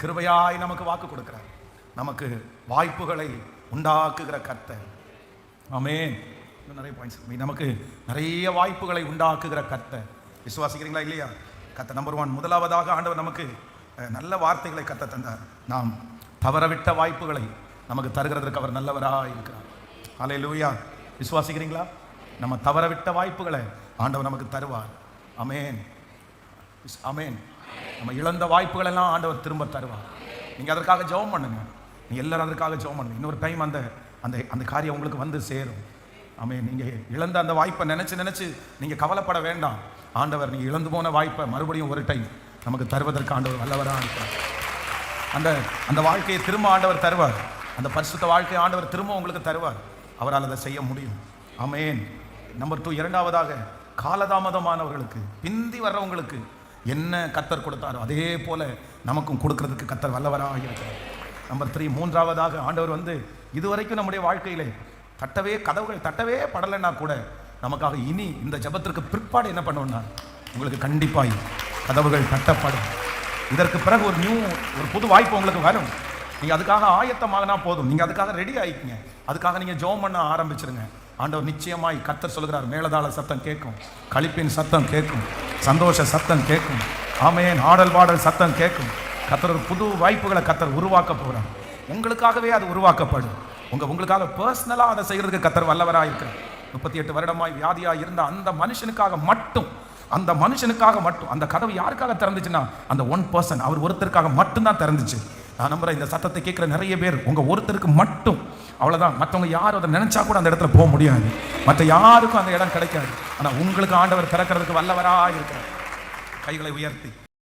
கிருபையாய் நமக்கு வாக்கு கொடுக்கிறார். நமக்கு வாய்ப்புகளை உண்டாக்குகிற கர்த்தர். ஆமென் நிறைய பாயிண்ட்ஸ் நமக்கு நிறைய வாய்ப்புகளை உண்டாக்குகிற கர்த்தர். விசுவாசிக்கிறீங்களா இல்லையா? கத்த நம்பர் ஒன் முதலாவதாக ஆண்டவர் நமக்கு நல்ல வார்த்தைகளை கத்த தந்தார். நாம் தவறவிட்ட வாய்ப்புகளை நமக்கு தருகிறதற்கு அவர் நல்லவராக இருக்கிறார். அலே லூயா விசுவாசிக்கிறீங்களா? நம்ம தவறவிட்ட வாய்ப்புகளை ஆண்டவர் நமக்கு தருவார். அமேன் அமேன் நம்ம இழந்த வாய்ப்புகள் எல்லாம் ஆண்டவர் திரும்ப தருவார். நீங்கள் அதற்காக ஜெபம் பண்ணுங்க. நீங்கள் எல்லாரும் அதற்காக ஜெபம் பண்ணுங்க. இன்னொரு டைம் அந்த அந்த அந்த காரியம் உங்களுக்கு வந்து சேரும். ஆமே நீங்கள் இழந்த அந்த வாய்ப்பை நினச்சி நினச்சி நீங்கள் கவலைப்பட வேண்டாம். ஆண்டவர் நீங்கள் இழந்து போன வாய்ப்பை மறுபடியும் ஒரு டைம் நமக்கு தருவதற்கு ஆண்டவர் வல்லவராக இருக்கிறார் அந்த அந்த வாழ்க்கையை திரும்ப ஆண்டவர் தருவார். அந்த பரிசுத்த வாழ்க்கையை ஆண்டவர் திரும்ப உங்களுக்கு தருவார். அவரால் அதை செய்ய முடியும். அமேன் நம்பர் டூ இரண்டாவதாக காலதாமதமானவர்களுக்கு பிந்தி வர்றவங்களுக்கு என்ன கத்தர் கொடுத்தாரோ அதே போல நமக்கும் கொடுக்கறதுக்கு கத்தர் வல்லவராக இருக்கிறார். நம்பர் த்ரீ மூன்றாவதாக ஆண்டவர் வந்து இதுவரைக்கும் நம்முடைய வாழ்க்கையில் தட்டவே கதவுகள் தட்டவே படலைன்னா கூட நமக்காக இனி இந்த ஜெபத்திற்கு பிற்பாடு என்ன பண்ணுவோம்னா உங்களுக்கு கண்டிப்பாக கதவுகள் தட்டப்படும். இதற்கு பிறகு ஒரு நியூ ஒரு புது வாய்ப்பு உங்களுக்கு வரும். நீங்கள் அதுக்காக ஆயத்தமாகனா போதும். நீங்கள் அதுக்காக ரெடி ஆகிக்கிங்க அதுக்காக நீங்கள் ஜெபம் பண்ண ஆரம்பிச்சிருங்க. ஆண்டவர் நிச்சயமாய் கத்தர் சொல்கிறார் மேலதாள சத்தம் கேட்கும் களிப்பின் சத்தம் கேட்கும். சந்தோஷ சத்தம் கேட்கும். ஆமையன் ஆடல் பாடல் சத்தம் கேட்கும். கத்தர் புது வாய்ப்புகளை கத்தர் உருவாக்க போகிறார் உங்களுக்காகவே அது உருவாக்கப்படும். உங்கள் உங்களுக்காக பர்சனலாக அதை செய்கிறதுக்கு கத்தர் வல்லவராக இருக்கிறார் முப்பத்தி எட்டு வருடமாய் வியாதியாக இருந்த அந்த மனுஷனுக்காக மட்டும் அந்த மனுஷனுக்காக மட்டும் அந்த கதவு யாருக்காக திறந்துச்சுன்னா அந்த ஒன் பர்சன் அவர் ஒருத்தருக்காக மட்டும்தான் திறந்துச்சு. நான் நம்புகிறேன் இந்த சத்தத்தை கேட்குற நிறைய பேர் உங்கள் ஒருத்தருக்கு மட்டும் அவ்வளோதான் மற்றவங்க யாரும் அதை நினச்சா கூட அந்த இடத்துல போக முடியாது. மற்ற யாருக்கும் அந்த இடம் கிடைக்காது. ஆனால் உங்களுக்கு ஆண்டவர் திறக்கிறதுக்கு வல்லவராக இருக்கிறார். கைகளை உயர்த்தி.